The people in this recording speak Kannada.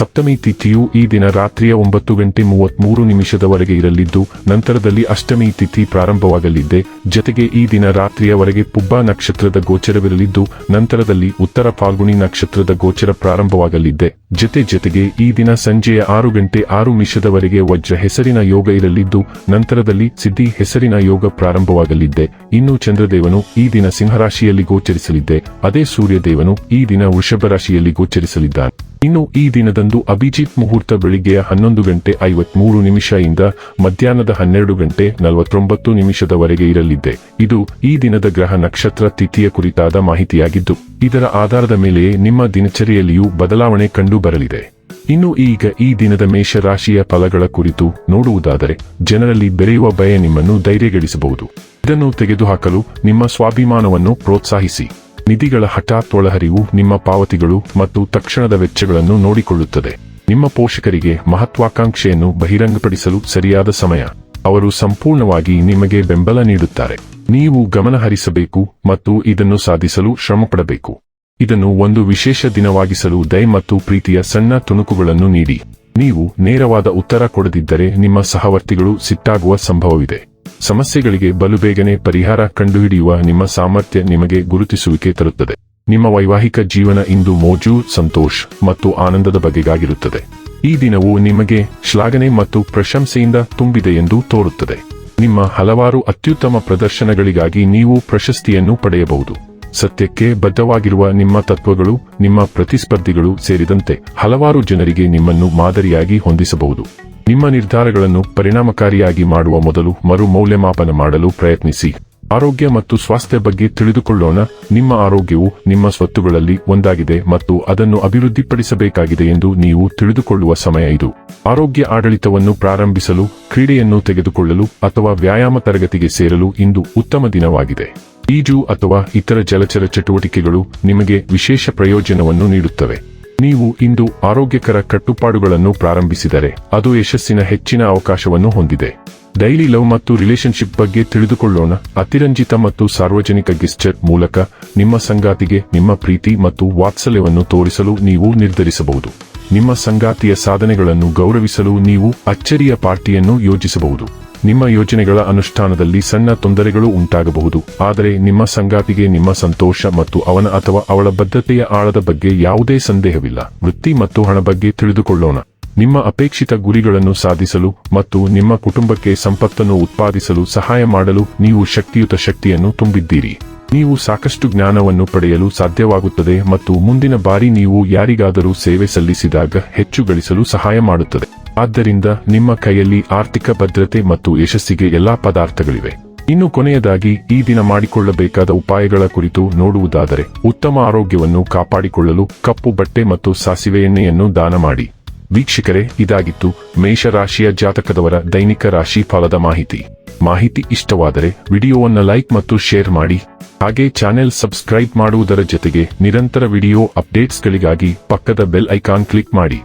ಸಪ್ತಮಿ ತಿಥಿಯು ಈ ದಿನ ರಾತ್ರಿಯ ಒಂಬತ್ತು ಗಂಟೆ ಮೂವತ್ಮೂರು ನಿಮಿಷದವರೆಗೆ ಇರಲಿದ್ದು, ನಂತರದಲ್ಲಿ ಅಷ್ಟಮಿ ತಿಥಿ ಪ್ರಾರಂಭವಾಗಲಿದೆ. ಜತೆಗೆ ಈ ದಿನ ರಾತ್ರಿಯವರೆಗೆ ಪುಬ್ಬ ನಕ್ಷತ್ರದ ಗೋಚರವಿರಲಿದ್ದು, ನಂತರದಲ್ಲಿ ಉತ್ತರ ಫಾಲ್ಗುಣಿ ನಕ್ಷತ್ರದ ಗೋಚರ ಪ್ರಾರಂಭವಾಗಲಿದೆ. ಜತೆ ಜತೆಗೆ ಈ ದಿನ ಸಂಜೆಯ ಆರು ಗಂಟೆ ಆರು ನಿಮಿಷದವರೆಗೆ ವಜ್ರ ಹೆಸರಿನ ಯೋಗ ಇರಲಿದ್ದು, ನಂತರದಲ್ಲಿ ಸಿದ್ಧಿ ಹೆಸರಿನ ಯೋಗ ಪ್ರಾರಂಭವಾಗಲಿದೆ. ಇನ್ನು ಚಂದ್ರದೇವನು ಈ ದಿನ ಸಿಂಹರಾಶಿಯಲ್ಲಿ ಗೋಚರಿಸಲಿದ್ದೆ ಅದೇ ಸೂರ್ಯದೇವನು ಈ ದಿನ ವೃಷಭ ರಾಶಿಯಲ್ಲಿ ಗೋಚರಿಸಲಿದ್ದಾನೆ. ಇನ್ನು ಈ ದಿನದಂದು ಅಭಿಜಿತ್ ಮುಹೂರ್ತ ಬೆಳಿಗ್ಗೆಯ ಹನ್ನೊಂದು ಗಂಟೆ ಐವತ್ಮೂರು ನಿಮಿಷದಿಂದ ಮಧ್ಯಾಹ್ನದ ಹನ್ನೆರಡು ಗಂಟೆ ನಲವತ್ತೊಂಬತ್ತು ನಿಮಿಷದವರೆಗೆ ಇರಲಿದೆ. ಇದು ಈ ದಿನದ ಗ್ರಹ ನಕ್ಷತ್ರ ತಿಥಿಯ ಕುರಿತಾದ ಮಾಹಿತಿಯಾಗಿದ್ದು, ಇದರ ಆಧಾರದ ಮೇಲೆಯೇ ನಿಮ್ಮ ದಿನಚರಿಯಲ್ಲಿಯೂ ಬದಲಾವಣೆ ಕಂಡು ಬರಲಿದೆ. ಇನ್ನು ಈಗ ಈ ದಿನದ ಮೇಷರಾಶಿಯ ಫಲಗಳ ಕುರಿತು ನೋಡುವುದಾದರೆ, ಜನರಲ್ಲಿ ಬೆರೆಯುವ ಭಯ ನಿಮ್ಮನ್ನು ಧೈರ್ಯಗಳಿಸಬಹುದು ಇದನ್ನು ತೆಗೆದುಹಾಕಲು ನಿಮ್ಮ ಸ್ವಾಭಿಮಾನವನ್ನು ಪ್ರೋತ್ಸಾಹಿಸಿ. ನಿಧಿಗಳ ಹಠಾತ್ ಒಳಹರಿವು ನಿಮ್ಮ ಪಾವತಿಗಳು ಮತ್ತು ತಕ್ಷಣದ ವೆಚ್ಚಗಳನ್ನು ನೋಡಿಕೊಳ್ಳುತ್ತದೆ. ನಿಮ್ಮ ಪೋಷಕರಿಗೆ ಮಹತ್ವಾಕಾಂಕ್ಷೆಯನ್ನು ಬಹಿರಂಗಪಡಿಸಲು ಸರಿಯಾದ ಸಮಯ. ಅವರು ಸಂಪೂರ್ಣವಾಗಿ ನಿಮಗೆ ಬೆಂಬಲ ನೀಡುತ್ತಾರೆ. ನೀವು ಗಮನಹರಿಸಬೇಕು ಮತ್ತು ಇದನ್ನು ಸಾಧಿಸಲು ಶ್ರಮಪಡಬೇಕು. ಇದನ್ನು ಒಂದು ವಿಶೇಷ ದಿನವಾಗಿಸಲು ದಯ ಮತ್ತು ಪ್ರೀತಿಯ ಸಣ್ಣ ತುಣುಕುಗಳನ್ನು ನೀಡಿ. ನೀವು ನೇರವಾದ ಉತ್ತರ ಕೊಡದಿದ್ದರೆ ನಿಮ್ಮ ಸಹವರ್ತಿಗಳು ಸಿಟ್ಟಾಗುವ ಸಂಭವವಿದೆ. ಸಮಸ್ಯೆಗಳಿಗೆ ಬಲುಬೇಗನೆ ಪರಿಹಾರ ಕಂಡುಹಿಡಿಯುವ ನಿಮ್ಮ ಸಾಮರ್ಥ್ಯ ನಿಮಗೆ ಗುರುತಿಸುವಿಕೆ ತರುತ್ತದೆ. ನಿಮ್ಮ ವೈವಾಹಿಕ ಜೀವನ ಇಂದು ಮೋಜು, ಸಂತೋಷ್ ಮತ್ತು ಆನಂದದ ಬಗೆಗಾಗಿರುತ್ತದೆ. ಈ ದಿನವು ನಿಮಗೆ ಶ್ಲಾಘನೆ ಮತ್ತು ಪ್ರಶಂಸೆಯಿಂದ ತುಂಬಿದೆ ಎಂದು ತೋರುತ್ತದೆ. ನಿಮ್ಮ ಹಲವಾರು ಅತ್ಯುತ್ತಮ ಪ್ರದರ್ಶನಗಳಿಗಾಗಿ ನೀವು ಪ್ರಶಸ್ತಿಯನ್ನು ಪಡೆಯಬಹುದು. ಸತ್ಯಕ್ಕೆ ಬದ್ಧವಾಗಿರುವ ನಿಮ್ಮ ತತ್ವಗಳು, ನಿಮ್ಮ ಪ್ರತಿಸ್ಪರ್ಧಿಗಳು ಸೇರಿದಂತೆ ಹಲವಾರು ಜನರಿಗೆ ನಿಮ್ಮನ್ನು ಮಾದರಿಯಾಗಿ ಹೊಂದಿಸಬಹುದು. ನಿಮ್ಮ ನಿರ್ಧಾರಗಳನ್ನು ಪರಿಣಾಮಕಾರಿಯಾಗಿ ಮಾಡುವ ಮೊದಲು ಮರು ಮೌಲ್ಯಮಾಪನ ಮಾಡಲು ಪ್ರಯತ್ನಿಸಿ. ಆರೋಗ್ಯ ಮತ್ತು ಸ್ವಾಸ್ಥ್ಯ ಬಗ್ಗೆ ತಿಳಿದುಕೊಳ್ಳೋಣ. ನಿಮ್ಮ ಆರೋಗ್ಯವು ನಿಮ್ಮ ಸ್ವತ್ತುಗಳಲ್ಲಿ ಒಂದಾಗಿದೆ ಮತ್ತು ಅದನ್ನು ಅಭಿವೃದ್ಧಿಪಡಿಸಬೇಕಾಗಿದೆ ಎಂದು ನೀವು ತಿಳಿದುಕೊಳ್ಳುವ ಸಮಯ ಇದು. ಆರೋಗ್ಯ ಆಡಳಿತವನ್ನು ಪ್ರಾರಂಭಿಸಲು, ಕ್ರೀಡೆಯನ್ನು ತೆಗೆದುಕೊಳ್ಳಲು ಅಥವಾ ವ್ಯಾಯಾಮ ತರಗತಿಗೆ ಸೇರಲು ಇಂದು ಉತ್ತಮ ದಿನವಾಗಿದೆ. ಈಜು ಅಥವಾ ಇತರ ಜಲಚರ ಚಟುವಟಿಕೆಗಳು ನಿಮಗೆ ವಿಶೇಷ ಪ್ರಯೋಜನವನ್ನು ನೀಡುತ್ತವೆ. ನೀವು ಇಂದು ಆರೋಗ್ಯಕರ ಕಟ್ಟುಪಾಡುಗಳನ್ನು ಪ್ರಾರಂಭಿಸಿದರೆ ಅದು ಯಶಸ್ಸಿನ ಹೆಚ್ಚಿನ ಅವಕಾಶವನ್ನು ಹೊಂದಿದೆ. ಡೈಲಿ ಲವ್ ಮತ್ತು ರಿಲೇಶನ್ಶಿಪ್ ಬಗ್ಗೆ ತಿಳಿದುಕೊಳ್ಳೋಣ. ಅತಿರಂಜಿತ ಮತ್ತು ಸಾರ್ವಜನಿಕ ಗೆಸ್ಚರ್ ಮೂಲಕ ನಿಮ್ಮ ಸಂಗಾತಿಗೆ ನಿಮ್ಮ ಪ್ರೀತಿ ಮತ್ತು ವಾತ್ಸಲ್ಯವನ್ನು ತೋರಿಸಲು ನೀವು ನಿರ್ಧರಿಸಬಹುದು. ನಿಮ್ಮ ಸಂಗಾತಿಯ ಸಾಧನೆಗಳನ್ನು ಗೌರವಿಸಲು ನೀವು ಅಚ್ಚರಿಯ ಪಾರ್ಟಿಯನ್ನು ಯೋಜಿಸಬಹುದು. ನಿಮ್ಮ ಯೋಜನೆಗಳ ಅನುಷ್ಠಾನದಲ್ಲಿ ಸಣ್ಣ ತೊಂದರೆಗಳು ಉಂಟಾಗಬಹುದು. ಆದರೆ ನಿಮ್ಮ ಸಂಗಾತಿಗೆ ನಿಮ್ಮ ಸಂತೋಷ ಮತ್ತು ಅವನ ಅಥವಾ ಅವಳ ಬದ್ಧತೆಯ ಆಳದ ಬಗ್ಗೆ ಯಾವುದೇ ಸಂದೇಹವಿಲ್ಲ. ವೃತ್ತಿ ಮತ್ತು ಹಣ ಬಗ್ಗೆ ತಿಳಿದುಕೊಳ್ಳೋಣ. ನಿಮ್ಮ ಅಪೇಕ್ಷಿತ ಗುರಿಗಳನ್ನು ಸಾಧಿಸಲು ಮತ್ತು ನಿಮ್ಮ ಕುಟುಂಬಕ್ಕೆ ಸಂಪತ್ತನ್ನು ಉತ್ಪಾದಿಸಲು ಸಹಾಯ ಮಾಡಲು ನೀವು ಶಕ್ತಿಯುತ ಶಕ್ತಿಯನ್ನು ತುಂಬಿದ್ದೀರಿ. ನೀವು ಸಾಕಷ್ಟು ಜ್ಞಾನವನ್ನು ಪಡೆಯಲು ಸಾಧ್ಯವಾಗುತ್ತದೆ ಮತ್ತು ಮುಂದಿನ ಬಾರಿ ನೀವು ಯಾರಿಗಾದರೂ ಸೇವೆ ಸಲ್ಲಿಸಿದಾಗ ಹೆಚ್ಚು ಗಳಿಸಲು ಸಹಾಯ ಮಾಡುತ್ತದೆ. ಆದ್ದರಿಂದ ನಿಮ್ಮ ಕೈಯಲ್ಲಿ ಆರ್ಥಿಕ ಭದ್ರತೆ ಮತ್ತು ಯಶಸ್ಸಿಗೆ ಎಲ್ಲಾ ಪದಾರ್ಥಗಳಿವೆ. ಇನ್ನು ಕೊನೆಯದಾಗಿ, ಈ ದಿನ ಮಾಡಿಕೊಳ್ಳಬೇಕಾದ ಉಪಾಯಗಳ ಕುರಿತು ನೋಡುವುದಾದರೆ, ಉತ್ತಮ ಆರೋಗ್ಯವನ್ನು ಕಾಪಾಡಿಕೊಳ್ಳಲು ಕಪ್ಪು ಬಟ್ಟೆ ಮತ್ತು ಸಾಸಿವೆ ಎಣ್ಣೆಯನ್ನು ದಾನ ಮಾಡಿ. ವೀಕ್ಷಕರೇ, ಇದಾಗಿತ್ತು ಮೇಷರಾಶಿಯ ಜಾತಕದವರ ದೈನಿಕ ರಾಶಿ ಫಲದ ಮಾಹಿತಿ. ಮಾಹಿತಿ ಇಷ್ಟವಾದರೆ ವಿಡಿಯೋವನ್ನು ಲೈಕ್ ಮತ್ತು ಶೇರ್ ಮಾಡಿ. ಹಾಗೆ ಚಾನೆಲ್ ಸಬ್ಸ್ಕ್ರೈಬ್ ಮಾಡುವುದರ ಜೊತೆಗೆ ನಿರಂತರ ವಿಡಿಯೋ ಅಪ್ಡೇಟ್ಸ್ಗಳಿಗಾಗಿ ಪಕ್ಕದ ಬೆಲ್ ಐಕಾನ್ ಕ್ಲಿಕ್ ಮಾಡಿ.